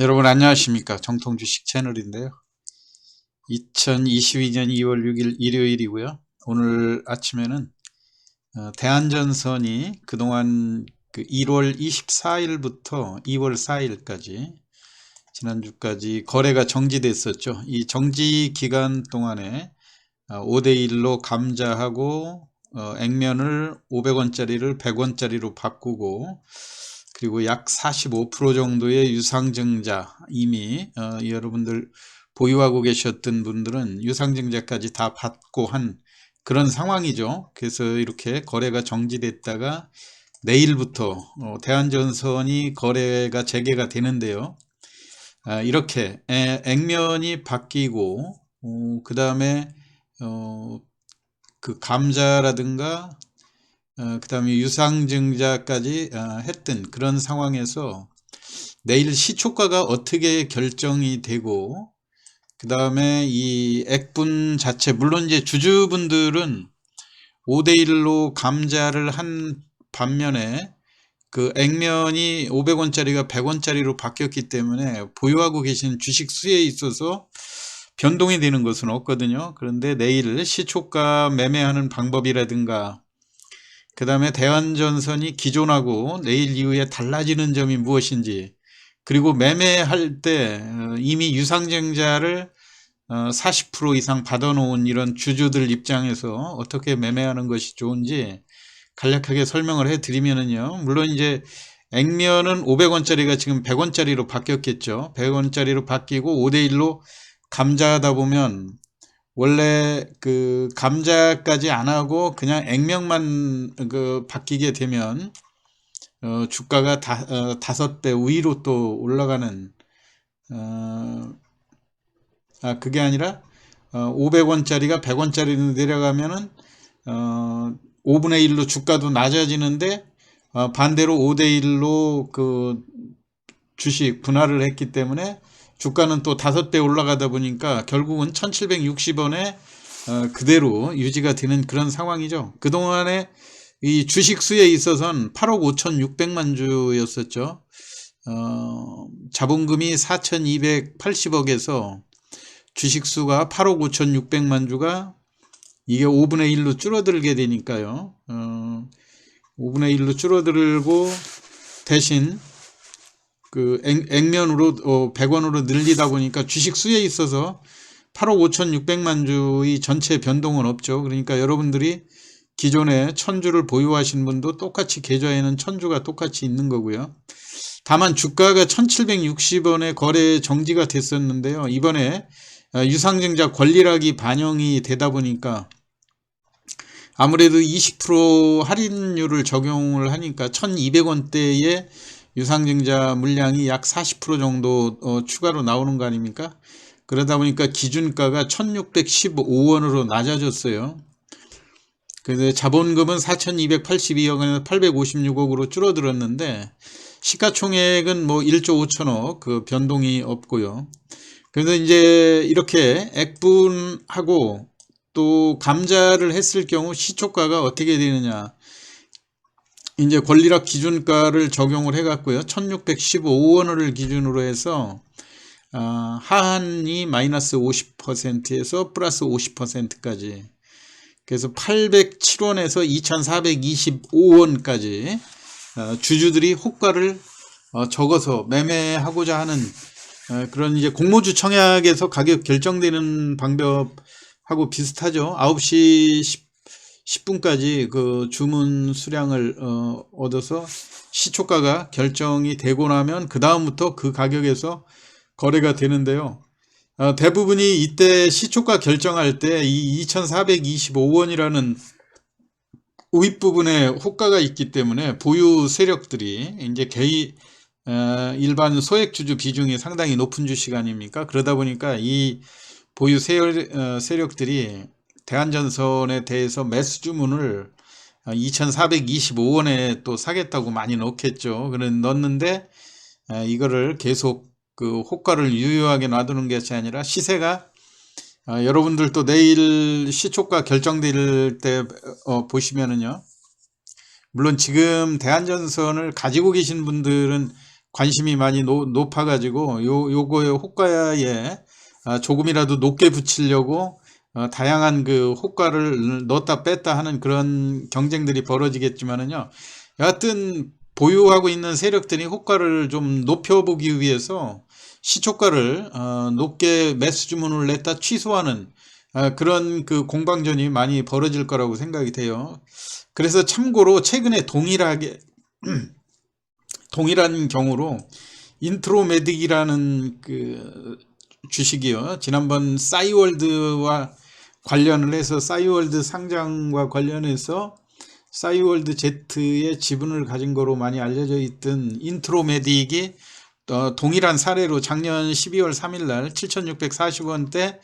여러분 안녕하십니까? 정통 주식 채널인데요. 2022년 2월 6일 일요일이고요. 오늘 아침에는 어, 대한전선이 그동안 그 1월 24일부터 2월 4일까지 지난주까지 거래가 정지됐었죠. 이 정지 기간 동안에 5대1로 감자하고 어, 액면을 500원짜리를 100원짜리로 바꾸고 그리고 약 45% 정도의 유상증자 이미 어, 여러분들 보유하고 계셨던 분들은 유상증자까지 다 받고 한 그런 상황이죠. 그래서 이렇게 거래가 정지됐다가 내일부터 어, 대한전선이 거래가 재개가 되는데요. 아, 이렇게 에, 액면이 바뀌고 어, 그 다음에 어, 그 감자라든가 어, 그 다음에 유상증자까지 어, 했던 그런 상황에서 내일 시초가가 어떻게 결정이 되고 그 다음에 이 액분 자체 물론 이제 주주분들은 5대1로 감자를 한 반면에 그 액면이 500원짜리가 100원짜리로 바뀌었기 때문에 보유하고 계신 주식 수에 있어서 변동이 되는 것은 없거든요. 그런데 내일 시초가 매매하는 방법이라든가 그 다음에 대한전선이 기존하고 내일 이후에 달라지는 점이 무엇인지 그리고 매매할 때 어, 이미 유상증자를 40% 어, 이상 받아놓은 이런 주주들 입장에서 어떻게 매매하는 것이 좋은지 간략하게 설명을 해드리면은요. 물론 이제 액면은 500원짜리가 지금 100원짜리로 바뀌었겠죠. 100원짜리로 바뀌고 5대1로 감자하다 보면 원래 그 감자까지 안 하고 그냥 액면만 그 바뀌게 되면 어 주가가 다, 어 다섯 배 위로 또 올라가는 어, 아 그게 아니라 어 500원짜리가 100원짜리로 내려가면은 어 5분의 1로 주가도 낮아지는데 어 반대로 5대 1로 그 주식 분할을 했기 때문에 주가는 또 다섯 배 올라가다 보니까 결국은 1760원에 어, 그대로 유지가 되는 그런 상황이죠. 그동안에 이 주식 수에 있어서는 8억 5,600만 주였었죠. 어, 자본금이 4,280억에서 주식 수가 8억 5,600만 주가 이게 5분의 1로 줄어들게 되니까요. 어, 5분의 1로 줄어들고 대신 그 액, 면으로 어, 100원으로 늘리다 보니까 주식 수에 있어서 8억 5,600만 주의 전체 변동은 없죠. 그러니까 여러분들이 기존에 천주를 보유하신 분도 똑같이 계좌에는 천주가 똑같이 있는 거고요. 다만 주가가 1760원에 거래 정지가 됐었는데요. 이번에 어, 유상증자 권리락이 반영이 되다 보니까 아무래도 20% 할인율을 적용을 하니까 1200원대에 유상증자 물량이 약 40% 정도 어, 추가로 나오는 거 아닙니까? 그러다 보니까 기준가가 1615원으로 낮아졌어요. 그래서 자본금은 4282억 원에서 856억으로 줄어들었는데 시가총액은 뭐 1조 5천억 그 변동이 없고요. 그래서 이제 이렇게 액분하고 또 감자를 했을 경우 시초가가 어떻게 되느냐 이제 권리락 기준가를 적용을 해갖고요. 1615원을 기준으로 해서 어, 하한이 마이너스 50%에서 플러스 50%까지 그래서 807원에서 2425원까지 어, 주주들이 호가를 어, 적어서 매매하고자 하는 어, 그런 이제 공모주 청약에서 가격 결정되는 방법하고 비슷하죠. 9시 10 10분까지 그 주문 수량을 어, 얻어서 시초가가 결정이 되고 나면 그 다음부터 그 가격에서 거래가 되는데요. 어, 대부분이 이때 시초가 결정할 때 이 2425원이라는 윗부분에 호가가 있기 때문에 보유 세력들이 이제 개인 어, 일반 소액주주 비중이 상당히 높은 주식 아닙니까? 그러다 보니까 이 보유 세력, 어, 세력들이 대한전선에 대해서 매수 주문을 2425원에 또 사겠다고 많이 넣겠죠. 그런 넣는데 이거를 계속 그 호가를 유효하게 놔두는 것이 아니라 시세가 어, 여러분들도 내일 시초가 결정될 때 어, 보시면은요. 물론 지금 대한전선을 가지고 계신 분들은 관심이 많이 노- 높아가지고 요 요거의 호가에 아, 조금이라도 높게 붙이려고 어, 다양한 그 호가를 넣었다 뺐다 하는 그런 경쟁들이 벌어지겠지만은요. 여하튼 보유하고 있는 세력들이 호가를 좀 높여보기 위해서 시초가를 어, 높게 매수 주문을 냈다 취소하는 어, 그런 그 공방전이 많이 벌어질 거라고 생각이 돼요. 그래서 참고로 최근에 동일하게 동일한 경우로 인트로메딕이라는 그 주식이요. 지난번 싸이월드와 관련을 해서 싸이월드 상장과 관련해서 싸이월드 Z의 지분을 가진 거로 많이 알려져 있던 인트로메딕이 어, 동일한 사례로 작년 12월 3일 날 7,640원대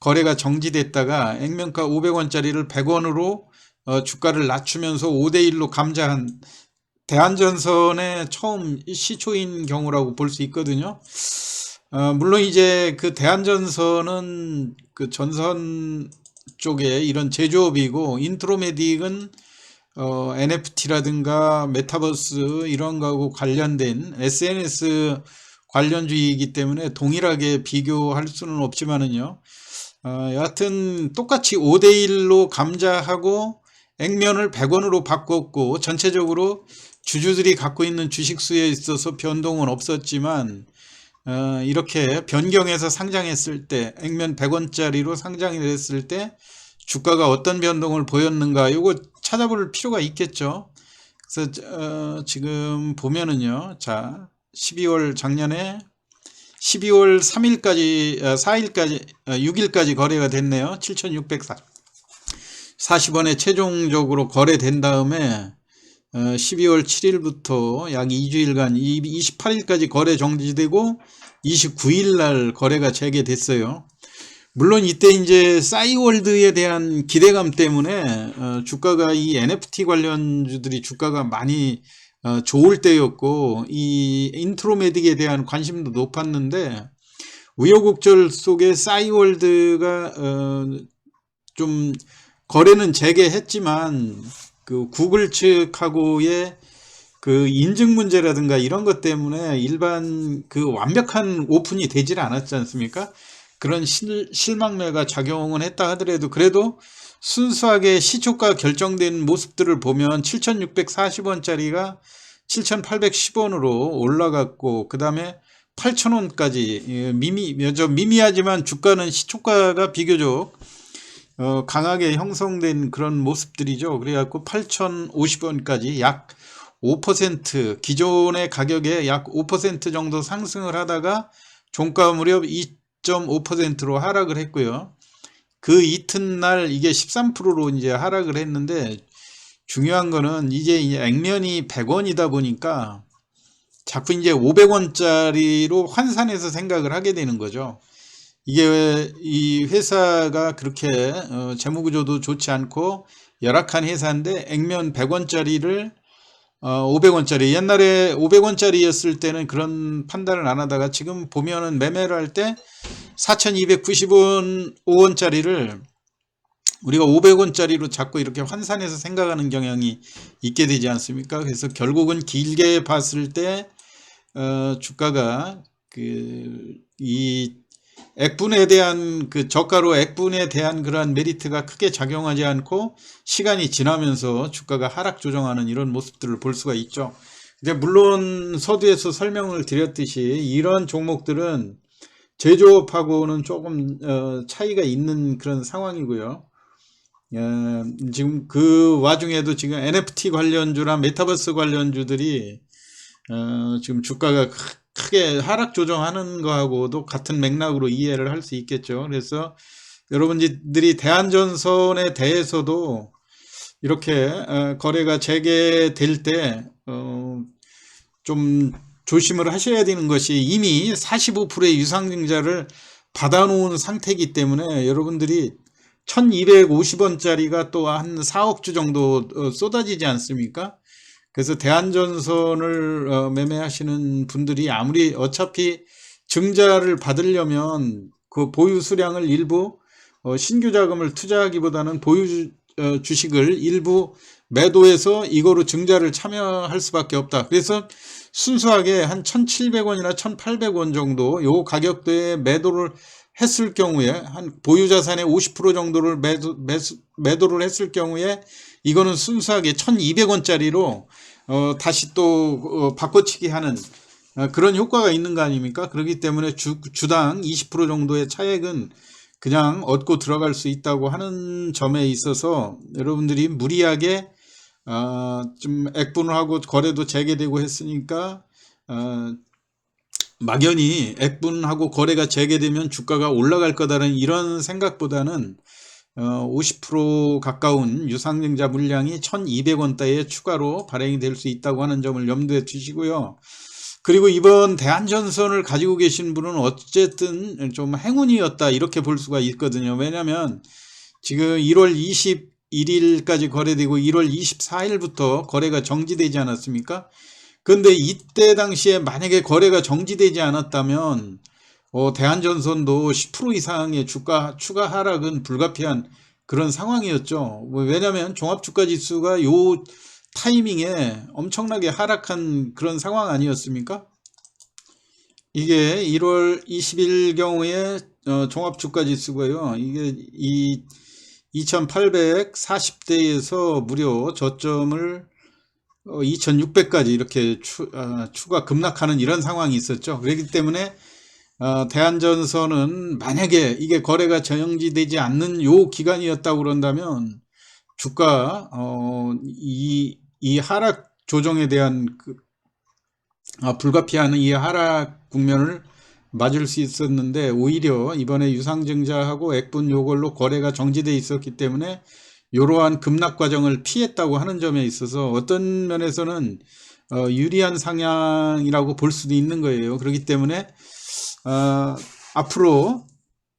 거래가 정지됐다가 액면가 500원짜리를 100원으로 어, 주가를 낮추면서 5대1로 감자한 대한전선의 처음 시초인 경우라고 볼 수 있거든요. 어, 물론 이제 그 대한전선은 그 전선 쪽에 이런 제조업이고 인트로메딕은 어, NFT라든가 메타버스 이런 거하고 관련된 SNS 관련주의이기 때문에 동일하게 비교할 수는 없지만은요. 어, 여하튼 똑같이 5대1로 감자하고 액면을 100원으로 바꿨고 전체적으로 주주들이 갖고 있는 주식수에 있어서 변동은 없었지만 어, 이렇게 변경해서 상장했을 때 액면 100원짜리로 상장이 됐을 때 주가가 어떤 변동을 보였는가 이거 찾아볼 필요가 있겠죠. 그래서 어, 지금 보면은요. 자, 12월 작년에 12월 3일까지 4일까지 6일까지 거래가 됐네요. 7,640원에 최종적으로 거래된 다음에 어, 12월 7일부터 약 2주일간 28일까지 거래 정지되고 29일 날 거래가 재개됐어요. 물론 이때 이제 싸이월드에 대한 기대감 때문에 어, 주가가 이 NFT 관련주들이 주가가 많이 어, 좋을 때였고 이 인트로메딕에 대한 관심도 높았는데 우여곡절 속에 싸이월드가 어, 좀 거래는 재개했지만 그 구글 측하고의 그 인증 문제라든가 이런 것 때문에 일반 그 완벽한 오픈이 되질 않았지 않습니까? 그런 실, 실망매가 작용은 했다 하더라도 그래도 순수하게 시초가 결정된 모습들을 보면 7,640원짜리가 7,810원으로 올라갔고 그 다음에 8,000원까지 미미 저 미미하지만 주가는 시초가가 비교적 어, 강하게 형성된 그런 모습들이죠. 그래갖고 8,050원까지 약 5% 기존의 가격에 약 5% 정도 상승을 하다가 종가 무렵 2.5%로 하락을 했고요. 그 이튿날 이게 13%로 이제 하락을 했는데 중요한 거는 이제 이 액면이 100원이다 보니까 자꾸 이제 500원짜리로 환산해서 생각을 하게 되는 거죠. 이게 왜이 회사가 그렇게 어, 재무구조도 좋지 않고 열악한 회사인데 액면 100원짜리를 어, 500원짜리 옛날에 500원짜리였을 때는 그런 판단을 안 하다가 지금 보면은 매매를 할 때 4,290원 5원짜리를 우리가 500원짜리로 자꾸 이렇게 환산해서 생각하는 경향이 있게 되지 않습니까? 그래서 결국은 길게 봤을 때 어, 주가가 그이 액분에 대한 그 저가로 액분에 대한 그러한 메리트가 크게 작용하지 않고 시간이 지나면서 주가가 하락 조정하는 이런 모습들을 볼 수가 있죠. 근데 물론 서두에서 설명을 드렸듯이 이런 종목들은 제조업하고는 조금 어, 차이가 있는 그런 상황이고요. 어, 지금 그 와중에도 지금 NFT 관련주나 메타버스 관련주들이 어, 지금 주가가 크- 크게 하락 조정하는 거하고도 같은 맥락으로 이해를 할 수 있겠죠. 그래서 여러분들이 대한전선에 대해서도 이렇게 어, 거래가 재개될 때 어, 좀 조심을 하셔야 되는 것이 이미 45%의 유상증자를 받아놓은 상태이기 때문에 여러분들이 1250원짜리가 또 한 4억 주 정도 어, 쏟아지지 않습니까? 그래서 대한전선을 어, 매매하시는 분들이 아무리 어차피 증자를 받으려면 그 보유 수량을 일부 어, 신규 자금을 투자하기보다는 보유 주- 어, 주식을 일부 매도해서 이거로 증자를 참여할 수밖에 없다. 그래서 순수하게 한 1,700원이나 1,800원 정도 요 가격대에 매도를 했을 경우에 한 보유 자산의 50% 정도를 매도, 매수, 매도를 했을 경우에 이거는 순수하게 1,200원짜리로 어, 다시 또 어, 바꿔치기 하는 어, 그런 효과가 있는 거 아닙니까? 그렇기 때문에 주, 주당 20% 정도의 차액은 그냥 얻고 들어갈 수 있다고 하는 점에 있어서 여러분들이 무리하게 어, 좀 액분을 하고 거래도 재개되고 했으니까 어, 막연히 액분하고 거래가 재개되면 주가가 올라갈 거다라는 이런 생각보다는 어, 50% 가까운 유상증자 물량이 1200원대에 추가로 발행이 될 수 있다고 하는 점을 염두에 두시고요. 그리고 이번 대한전선을 가지고 계신 분은 어쨌든 좀 행운이었다 이렇게 볼 수가 있거든요. 왜냐하면 지금 1월 21일까지 거래되고 1월 24일부터 거래가 정지되지 않았습니까? 근데 이때 당시에 만약에 거래가 정지되지 않았다면 어, 대한전선도 10% 이상의 주가 추가 하락은 불가피한 그런 상황이었죠. 왜냐하면 종합주가지수가 요 타이밍에 엄청나게 하락한 그런 상황 아니었습니까? 이게 1월 20일 경우에 어, 종합주가지수가요. 이게 이 2840대에서 무려 저점을 어, 2600까지 이렇게 추, 어, 추가 급락하는 이런 상황이 있었죠. 그렇기 때문에 어, 대한전선은 만약에 이게 거래가 정지되지 않는 요 기간이었다고 그런다면 주가 어, 이, 이 하락 조정에 대한 그, 아, 불가피하는 이 하락 국면을 맞을 수 있었는데 오히려 이번에 유상증자하고 액분 요걸로 거래가 정지돼 있었기 때문에 이러한 급락 과정을 피했다고 하는 점에 있어서 어떤 면에서는 어, 유리한 상향이라고 볼 수도 있는 거예요. 그렇기 때문에 어, 앞으로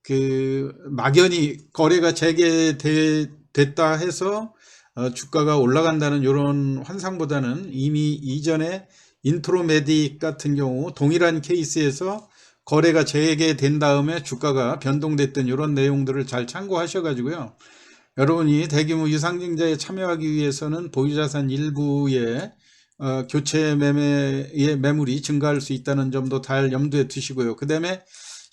그 막연히 거래가 재개됐다 해서 어, 주가가 올라간다는 이런 환상보다는 이미 이전에 인트로메딕 같은 경우 동일한 케이스에서 거래가 재개된 다음에 주가가 변동됐던 이런 내용들을 잘 참고하셔가지고요. 여러분이 대규모 유상증자에 참여하기 위해서는 보유자산 일부의 어, 교체 매매의 매물이 증가할 수 있다는 점도 잘 염두에 두시고요. 그 다음에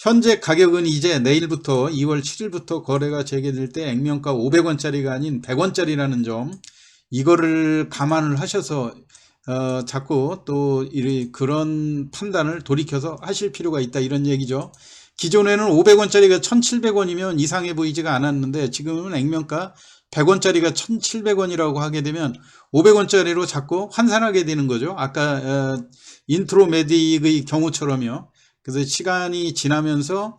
현재 가격은 이제 내일부터 2월 7일부터 거래가 재개될 때 액면가 500원짜리가 아닌 100원짜리라는 점 이거를 감안을 하셔서 어, 자꾸 또 이, 그런 판단을 돌이켜서 하실 필요가 있다 이런 얘기죠. 기존에는 500원짜리가 1,700원이면 이상해 보이지가 않았는데 지금은 액면가 100원짜리가 1,700원이라고 하게 되면 500원짜리로 자꾸 환산하게 되는 거죠. 아까 어, 인트로 메딕의 경우처럼요. 그래서 시간이 지나면서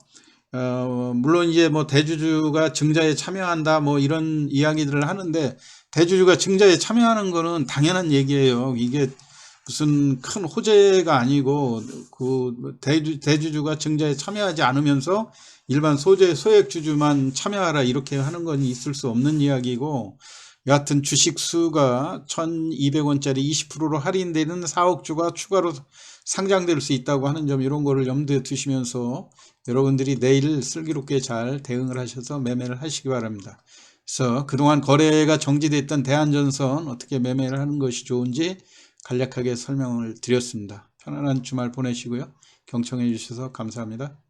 어, 물론 이제 뭐 대주주가 증자에 참여한다 뭐 이런 이야기들을 하는데 대주주가 증자에 참여하는 거는 당연한 얘기예요. 이게 무슨 큰 호재가 아니고 그 대주, 대주주가 증자에 참여하지 않으면서 일반 소재 소액 주주만 참여하라 이렇게 하는 건 있을 수 없는 이야기고 여하튼 주식 수가 1200원짜리 20%로 할인되는 4억 주가 추가로 상장될 수 있다고 하는 점 이런 거를 염두에 두시면서 여러분들이 내일 슬기롭게 잘 대응을 하셔서 매매를 하시기 바랍니다. 그래서 그동안 거래가 정지됐던 대한전선 어떻게 매매를 하는 것이 좋은지 간략하게 설명을 드렸습니다. 편안한 주말 보내시고요. 경청해 주셔서 감사합니다.